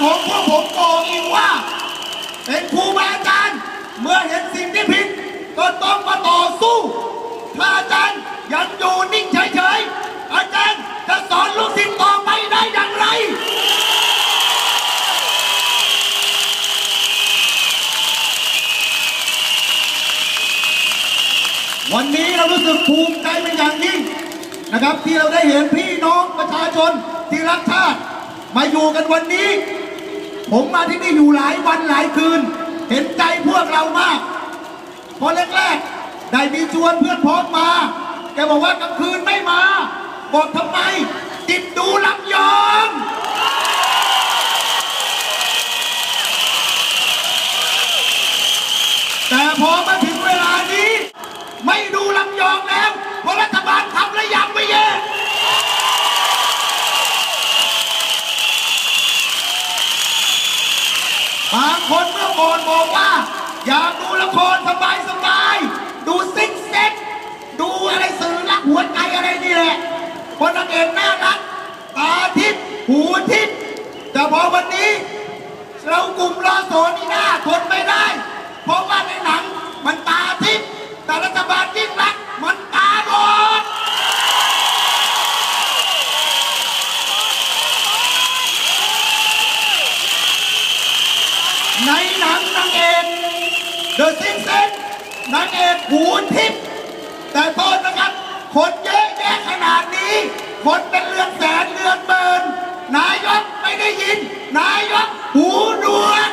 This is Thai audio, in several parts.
ของพวกผมบอกอีกว่า เป็นครูบาอาจารย์ เมื่อเห็นสิ่งที่ผิดก็ต้องมาต่อสู้ ถ้าอาจารย์ยังอยู่นิ่งเฉยๆ อาจารย์จะสอนลูกศิษย์ต่อไปได้อย่างไร วันนี้เรารู้สึกภูมิใจเป็นอย่างยิ่งนะครับที่เราได้เห็นพี่น้องประชาชนที่รักชาติมาอยู่กันวันนี้ ผมมาที่นี่อยู่หลายวันหลายคืน เห็นใจพวกเรามากพอแรกๆได้มีชวนเพื่อนพ้องมา แกบอกว่ากลางคืนไม่มา บอกทำไม ติดดูลำยองแต่พอมาถึงเวลานี้ ไม่ดูลำยองแล้วเพราะรัฐบาลทำและยังไม่แย่ บางคนเมื่อก่อนบอกว่า อยากดูละครสบายสบายดูซิกเซ็กดูอะไรสื่อรักหัวใจอะไรนี่แหละคนนางเอกน่ารักตาทิพย์หูทิพย์แต่พอวันนี้ เรากลุ่มรอโซนี่น่าทนไม่ได้ เพราะว่าในหนังมันตาทิพย์แต่รัฐบาลยิ่งรักษณ์มันตาบอด ในหนังนางเอกเดอะซิงเซนนางเอกหูทิพย์แต่โทษนะครับ คนเยอะแยะขนาดนี้ คนเป็นเรือนแสนเรือนเบินนายกไม่ได้ยิน นายกหูหนวก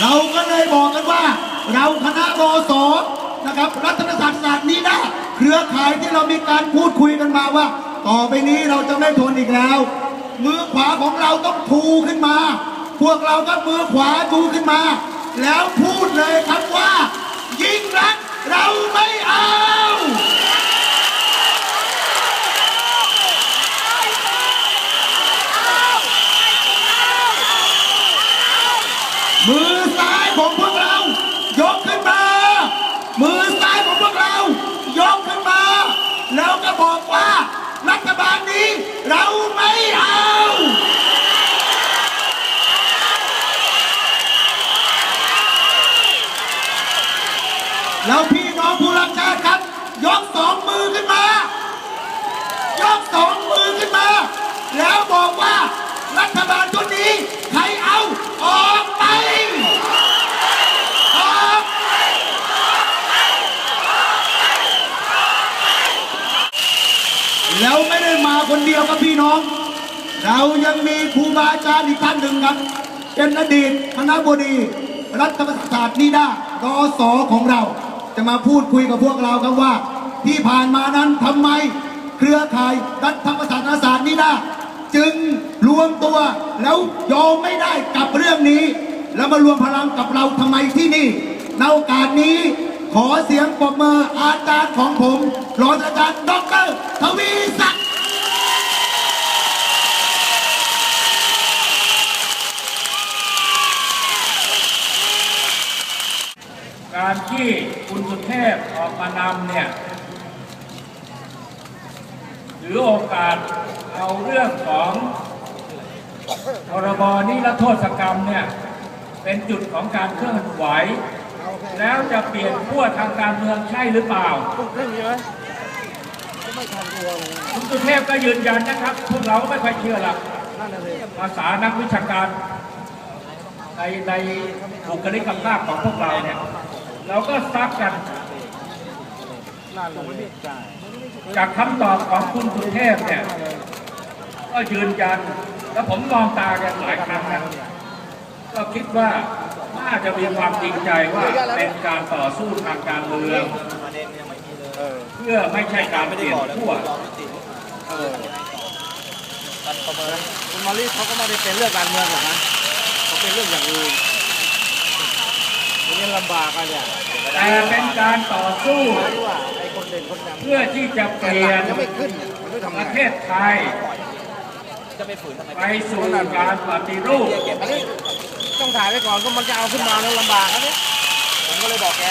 เราก็เลยบอกกันว่า เราคณะรอสอนะครับ รัฐศาสตร์ศาสตร์ เครือข่ายที่เรามีการพูดคุยกันมาว่า ต่อไปนี้เราจะไม่ทนอีกแล้ว มือขวาของเราต้องทูขึ้นมา พวกเราก็มือขวาทูขึ้นมา แล้วพูดเลยครับว่า ยิ่งรักเราไม่เอา มือซ้ายของพวกเรา ยกขึ้นมา มือซ้ายของพวกเรา ยกขึ้นมา แล้วก็บอกว่า รัฐบาล นี้เราไม่เอา แล้วพี่น้องผู้รักชาติครับ ยกสองมือขึ้นมา ยกสองมือขึ้นมา แล้วบอกว่า รัฐบาลชุดนี้ใครเอาออกไป ออกแล้วไม่ได้มาคนเดียวครับพี่น้อง เรา ยังมีครูบาอาจารย์อีกท่านหนึ่งครับ เป็นอดีตคณะบดีรัฐศาสตร์นิด้ารอสอของเรา จะมาพูดคุยกับพวกเราครับว่า ที่ผ่านมานั้นทำไมเครือข่ายรัฐประศาสนศาสตร์นิด้าจึงรวมตัวแล้วยอมไม่ได้กับเรื่องนี้ แล้วมารวมพลังกับเราทำไมที่นี่ในโอกาสนี้ขอเสียงปรบมืออาจารย์ของผมรองศาสตราจารย์ดรทวีศักดิ์ การที่คุณสุเทพออกมานำเนี่ยถือโอกาสเอาเรื่องของพรบนิรโทษกรรมเนี่ยเป็นจุดของการเคลื่อนไหว แล้วจะเปลี่ยนขั้วทางการเมืองใช่หรือเปล่าคุณสุเทพก็ยืนยันนะครับ พวกเราก็ไม่ค่อยเชื่อหรอกภาษานักวิชาการในในบุคลิกภาพของพวกเราเนี่ย เราก็ซักกันนั่นเลยใช่จากคำตอบของคุณสุเทพเนี่ย ก็ยืนยัน แล้วผมมองตากันหลายครั้งนะก็คิดว่าน่าจะมีความจริงใจว่าเป็นการต่อสู้ทางการเมืองเออเพื่อไม่ใช่การเปลี่ยนขั้วเออคุณมารีเขาก็ไม่ได้เป็นเรื่องการเมืองหรอกนะเขาเป็นเรื่องอย่างอื่นที นี้ลำบากกันเนี่ยแต่เป็นการต่อสู้ที่ว่าไอ้คนเด่นคนดังเพื่อที่จะเปลี่ยนยังไม่ขึ้นมันไม่ทำปงาระนเทศไทยไปสู่การปฏิรูปอันนี้ต้องถ่ายไว้ก่อนก็มันจะเอาขึ้นมาแล้วลำบากนะเนี่ยผมก็เลยบอกแก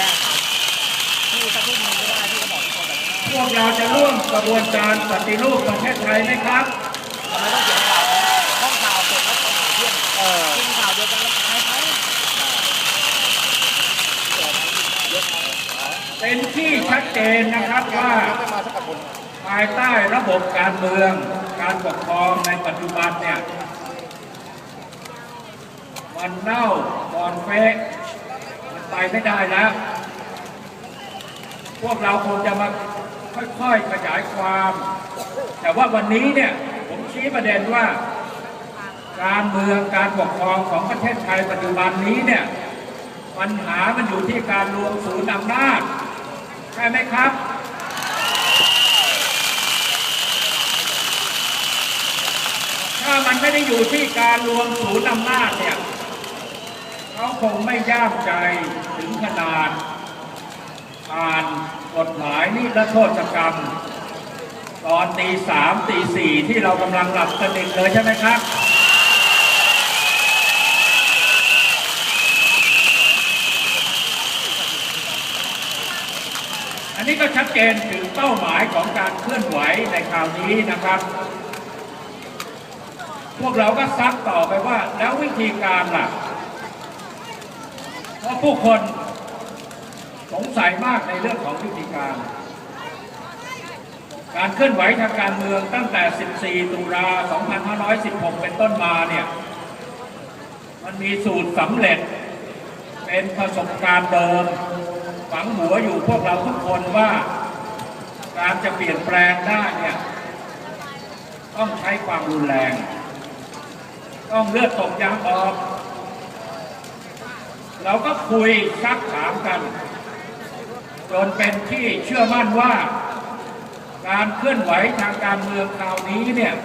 พี่ถ้าพูดมึงไม่ได้พี่ก็บอกทุกคนแบบนั้นพวกเราจะร่วมกระบวนการปฏิรูปประเทศไทยไหมครับทำไมต้องเขียนข่าวห้องข่าวเสร็จแล้วต้องหาเพื่อนเออกินข่าวเดียวกันแล้วใครใคร เป็นที่ชัดเจนนะครับว่าภายใต้ระบบการเมือง การปกครองในปัจจุบันเนี่ยมันเน่าบอนเฟะมันไปไม่ได้แล้ว พวกเราคงจะมาค่อยๆขยายความ แต่ว่าวันนี้เนี่ยผมชี้ประเด็นว่า การเมืองการปกครองของประเทศไทยปัจจุบันนี้เนี่ยปัญหามันอยู่ที่การรวมศูนย์อำนาจ ช่ไหมครับถ้ามันไม่ได้อยู่ที่การรวมศูนย์อำนาจเนี่ยเขาคงไม่ย่ามใจถึงขนาดอ่านกฎหมายนิรโทษกรรม ตอนตีสามตีสี่ที่เรากำลังหลับสนิทเลยใช่ไหมครับ นี้ก็ชัดเจนถึงเป้าหมายของการเคลื่อนไหวในคราวนี้นะครับ พวกเราก็ซักต่อไปว่าแล้ววิธีการล่ะเพราะผู้คนสงสัยมากในเรื่องของวิธีการ การเคลื่อนไหวทางการเมืองตั้งแต่ 14 ตุลา 2516 เป็นต้นมาเนี่ย มันมีสูตรสำเร็จเป็นประสบการณ์เดิม ฝังหัวอยู่พวกเราทุกคนว่าการจะเปลี่ยนแปลงได้เนี่ยต้องใช้ความรุนแรง ต้องเลือดตกยางออกเราก็คุยซักถามกัน จนเป็นที่เชื่อมั่นว่า การเคลื่อนไหวทางการเมืองคราวนี้เนี่ย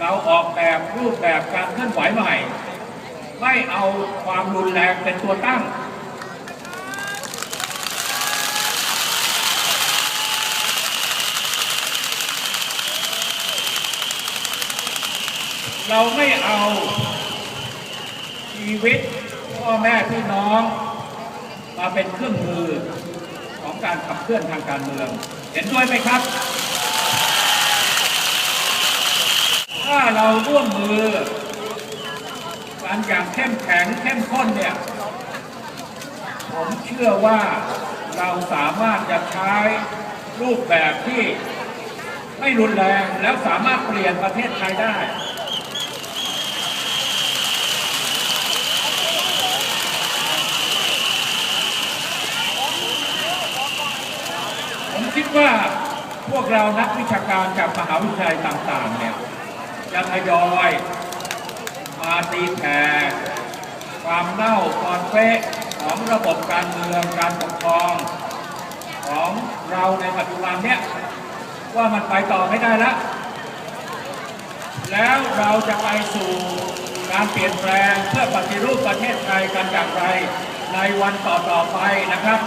เราออกแบบรูปแบบการเคลื่อนไหวใหม่ ไม่เอาความรุนแรงเป็นตัวตั้ง เราไม่เอาชีวิตพ่อแม่พี่น้อง มาเป็นเครื่องมือของการขับเคลื่อนทางการเมือง เห็นด้วยไหมครับ ถ้าเราร่วมมือกันอย่างเข้มแข็งเข้มข้นเนี่ย ผมเชื่อว่าเราสามารถจะใช้รูปแบบที่ไม่รุนแรงแล้วสามารถเปลี่ยนประเทศไทยได้ ผมคิ ดว่าพวกเรานักวิชาการจากมหาวิทยาลัยต่างๆเนี่ยจะทยอยมาตีแผ่ความเน่าความเป๊ะของระบบการเมืองการปกครอง ของเราในปัจจุบันเนี่ยว่ามันไปต่อไม่ได้แล้วแล้วเราจะไปสู่การเปลี่ยนแปลงเพื่อปฏิรูปประเทศไทยกันอย่างไรในวันต่อๆไปนะครับ